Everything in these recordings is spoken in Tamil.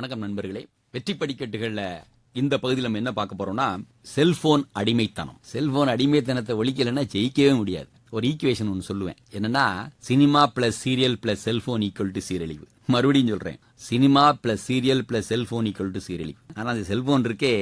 வணக்கம் நண்பர்களே. வெற்றி படிக்கட்டுகள்ல இந்த பகுதியில் நம்ம என்ன பார்க்க போறோம்னா செல்போன் அடிமைத்தனம். செல்போன் அடிமைத்தனத்தை ஒழிக்கலைன்னா ஜெயிக்கவே முடியாது. ஒரு ஈக்குவேஷன் ஒன்று சொல்லுவேன். என்னன்னா cinema plus serial plus cellphone equal to சீரழிவு. மறுபடியும் சொல்றேன். Cinema plus serial plus cellphone equal to சீரழிவு ஆனா அந்த செல்போன் இருக்கே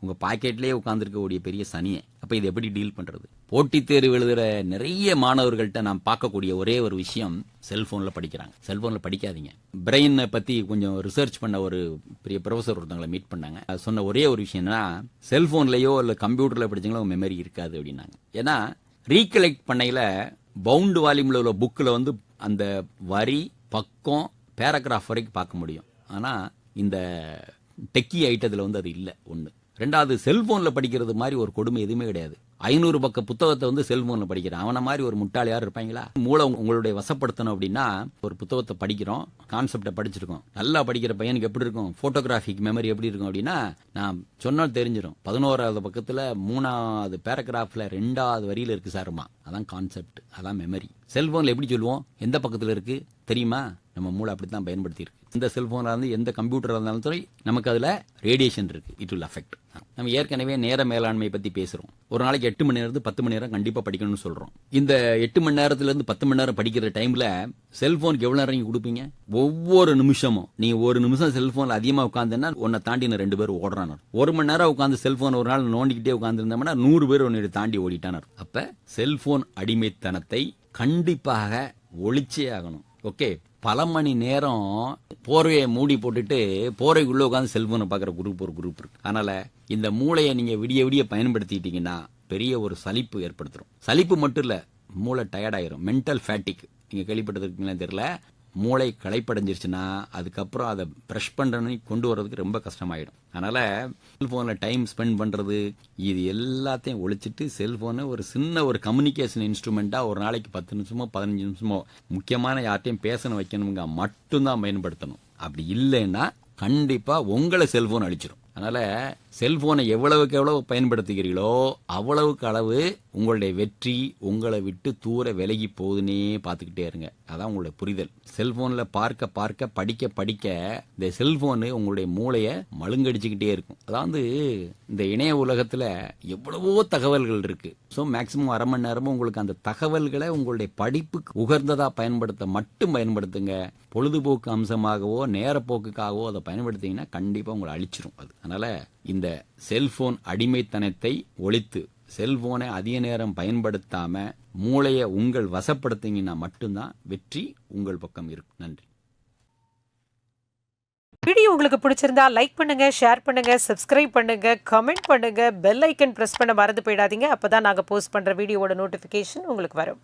உங்க பாக்கெட்லயே உட்காந்துருக்கக்கூடிய பெரிய சனியை. அப்ப இது எப்படி டீல் பண்றது? போட்டித் தேர்வு எழுதுற நிறைய மாணவர்கள்ட்ட நான் பார்க்கக்கூடிய ஒரே ஒரு விஷயம் செல்போன்ல படிக்கிறாங்க. செல்போன்ல படிக்காதீங்க. பிரெயினை பத்தி கொஞ்சம் ரிசர்ச் பண்ண ஒரு பெரிய ப்ரொஃபசர் ஒருத்தவங்களை மீட் பண்ணாங்க. சொன்ன ஒரே ஒரு விஷயம் என்னன்னா செல்போன்லயோ இல்ல கம்ப்யூட்டர்ல படிச்சீங்களோ மெமரி இருக்காது அப்படின்னாங்க. ஏன்னா ரீகலெக்ட் பண்ணையில பவுண்டு வால்யூம்ல உள்ள புக்கில் வந்து அந்த வரி பக்கம் பேராகிராஃப் வரைக்கும் பார்க்க முடியும். ஆனால் இந்த டெக்கி ஐட்டத்தில் வந்து அது இல்லை ஒன்று ரெண்டாவது செல்ஃபோனில் படிக்கிறது மாதிரி ஒரு கொடுமை எதுவுமே கிடையாது. ஐநூறு பக்க புத்தகத்தை வந்து செல்போன்ல படிக்கிறான். அவனை மாதிரி ஒரு முட்டாள் யார் இருப்பாங்களா? மூளை உங்களுடைய வசப்படுத்தணும் அப்படின்னா ஒரு புத்தகத்தை படிக்கிறோம் கான்செப்டை படிச்சிருக்கோம். நல்லா படிக்கிற பையனுக்கு எப்படி இருக்கும்? போட்டோகிராஃபிக் மெமரி எப்படி இருக்கும் அப்படின்னா நான் சொன்னால் தெரிஞ்சிடும் பதினோராவது பக்கத்துல மூணாவது பேராகிராஃப்ல ரெண்டாவது வரியில இருக்கு சாருமா. அதான் கான்செப்ட் அதான் மெமரி செல்போன்ல எப்படி சொல்லுவோம்? எந்த பக்கத்துல இருக்கு? தெரியுமா? நம்ம மூளை அப்படித்தான் பயன்படுத்தி இருக்கு இந்த செல்போன்ல இருந்து எந்த கம்ப்யூட்டர் இருந்தாலும் சரி நமக்கு அதுல ரேடியேஷன் இருக்கு. இட் வில் அஃபெக்ட் நம்ம ஏற்கனவே நேர மேலாண்மை பத்தி பேசுறோம். ஒரு நாளைக்கு எட்டு மணி நேரத்து பத்து மணி நேரம் கண்டிப்பா படிக்கணும்னு சொல்றோம். இந்த எட்டு மணி நேரத்துல இருந்து பத்து மணி நேரம் படிக்கிற டைம்ல செல்போனுக்கு எவ்வளவு நேரம் கொடுப்பீங்க? ஒவ்வொரு நிமிஷமும். நீ ஒரு நிமிஷம் செல்போன்ல அதிகமா உட்காந்துன்னா உன்னை தாண்டி ரெண்டு பேர் ஓடுறான் ஒரு மணி நேரம் உட்காந்து செல்போன் ஒரு நாள் நோண்டிக்கிட்டே உட்காந்துருந்தோம்னா நூறு பேர் உன்னை தாண்டி ஓடிட்டானர் அப்ப செல்போன் அடிமைத்தனத்தை கண்டிப்பாக ஒழிச்சே ஆகணும். ஓகே பல மணி நேரம் போர்வையை மூடி போட்டுட்டு போர்வைக்குள்ள உட்காந்து செல்போனை பார்க்குற குரூப் ஒரு குரூப் இருக்கு. அதனால இந்த மூளையை நீங்க விடிய விடிய பயன்படுத்திட்டீங்கன்னா பெரிய ஒரு சலிப்பு ஏற்படுத்தும் சலிப்பு மட்டும் இல்ல மூளை டயர்டாயிரும் மென்டல் ஃபேட்டிக் நீங்க கேள்விப்பட்டிருக்கீங்களா தெரியல. மூளை களைப்படைஞ்சிருச்சுன்னா அதுக்கப்புறம் அதை ப்ரெஷ் பண்ணுறன்னு கொண்டு வர்றதுக்கு ரொம்ப கஷ்டமாயிடும். அதனால் செல்ஃபோனில் டைம் ஸ்பெண்ட் பண்ணுறது இது எல்லாத்தையும் ஒழிச்சிட்டு செல்ஃபோனை ஒரு சின்ன ஒரு கம்யூனிகேஷன் இன்ஸ்ட்ருமெண்ட்டாக ஒரு நாளைக்கு பத்து நிமிஷமோ பதினஞ்சு நிமிஷமோ முக்கியமான யார்ட்டையும் பேசணும் வைக்கணுங்க மட்டும்தான் பயன்படுத்தணும். அப்படி இல்லைன்னா கண்டிப்பாக உங்களை செல்ஃபோன் அழிச்சிடும் அதனால் செல்போனை எவ்வளவுக்கு எவ்வளவு பயன்படுத்துகிறீர்களோ அவ்வளவுக்கு அளவு உங்களுடைய வெற்றி உங்களை விட்டு தூர விலகி போகுதுன்னே பார்த்துக்கிட்டே இருங்க. அதான் உங்களுடைய புரிதல். செல்ஃபோனில் பார்க்க பார்க்க படிக்க படிக்க இந்த செல்போனு உங்களுடைய மூளையை மழுங்கடிச்சுக்கிட்டே இருக்கும். அதாவது இந்த இணைய உலகத்தில் எவ்வளவோ தகவல்கள் இருக்குது ஸோ மேக்ஸிமம் அரை மணி நேரமும் உங்களுக்கு அந்த தகவல்களை உங்களுடைய படிப்புக்கு உகர்ந்ததாக பயன்படுத்த மட்டும் பயன்படுத்துங்க. பொழுதுபோக்கு அம்சமாகவோ நேரப்போக்குக்காகவோ அதை பயன்படுத்திங்கன்னா கண்டிப்பாக உங்களை அழிச்சிரும். அது. அதனால் இந்த இந்த செல்போன் அடிமைத்தனத்தை ஒழித்து செல்போனை அதிக நேரம் பயன்படுத்தாம மூளையை உங்கள் வசப்படுத்திங்கன்னா மட்டும்தான் வெற்றி உங்கள் பக்கம் இருக்கும் நன்றி. வீடியோ உங்களுக்கு பிடிச்சிருந்தா லைக் பண்ணுங்க ஷேர் பண்ணுங்க சப்ஸ்கிரைப் பண்ணுங்க கமெண்ட் பண்ணுங்க பெல் ஐக்கன் பிரஸ் பண்ண மறந்து போயிடாதீங்க. அப்பதான் நாங்க போஸ்ட் பண்ற வீடியோவோட நோட்டிபிகேஷன் உங்களுக்கு வரும்.